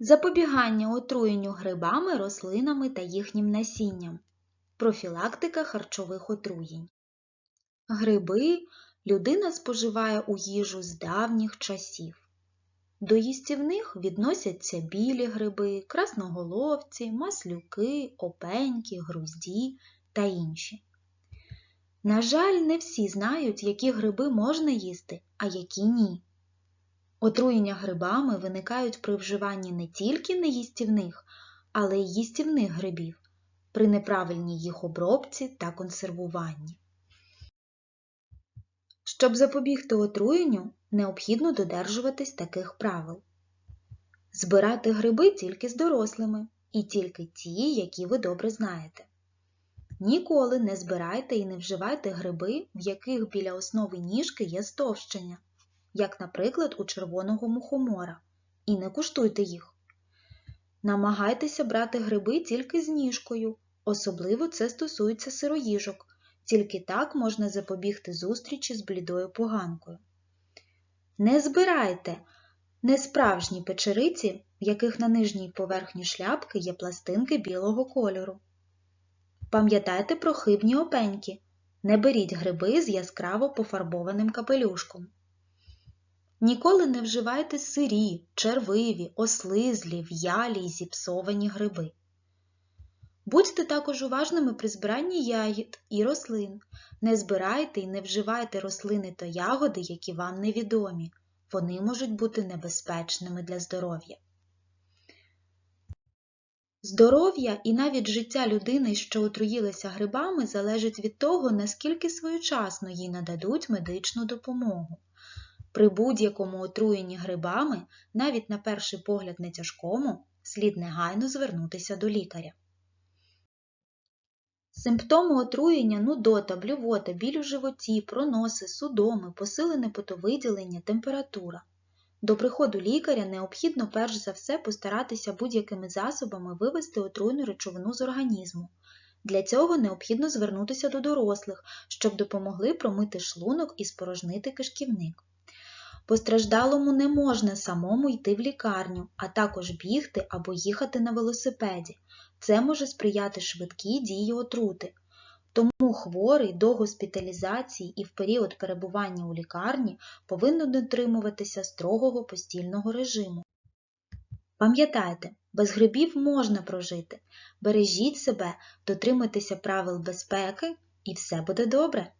запобігання отруєнню грибами, рослинами та їхнім насінням, профілактика харчових отруєнь. Гриби людина споживає у їжу з давніх часів. До їстівних відносяться білі гриби, красноголовці, маслюки, опеньки, грузді та інші. На жаль, не всі знають, які гриби можна їсти, а які ні. Отруєння грибами виникають при вживанні не тільки неїстівних, але й їстівних грибів, при неправильній їх обробці та консервуванні. Щоб запобігти отруєнню, необхідно додержуватись таких правил. Збирати гриби тільки з дорослими і тільки ті, які ви добре знаєте. Ніколи не збирайте і не вживайте гриби, в яких біля основи ніжки є стовщення, як, наприклад, у червоного мухомора, і не куштуйте їх. Намагайтеся брати гриби тільки з ніжкою, особливо це стосується сироїжок, тільки так можна запобігти зустрічі з блідою поганкою. Не збирайте несправжні печериці, в яких на нижній поверхні шляпки є пластинки білого кольору. Пам'ятайте про хибні опеньки. Не беріть гриби з яскраво пофарбованим капелюшком. Ніколи не вживайте сирі, червиві, ослизлі, в'ялі й зіпсовані гриби. Будьте також уважними при збиранні ягід і рослин. Не збирайте і не вживайте рослини та ягоди, які вам невідомі. Вони можуть бути небезпечними для здоров'я. Здоров'я і навіть життя людини, що отруїлася грибами, залежить від того, наскільки своєчасно їй нададуть медичну допомогу. При будь-якому отруєнні грибами, навіть на перший погляд не тяжкому, слід негайно звернутися до лікаря. Симптоми отруєння нудота, блювота, біль у животі, проноси, судоми, посилене потовиділення, температура. До приходу лікаря необхідно перш за все постаратися будь-якими засобами вивести отруйну речовину з організму. Для цього необхідно звернутися до дорослих, щоб допомогли промити шлунок і спорожнити кишківник. Постраждалому не можна самому йти в лікарню, а також бігти або їхати на велосипеді. Це може сприяти швидкій дії отрути. Тому хворий до госпіталізації і в період перебування у лікарні повинен дотримуватися строгого постільного режиму. Пам'ятайте, без грибів можна прожити. Бережіть себе, дотримуйтеся правил безпеки і все буде добре.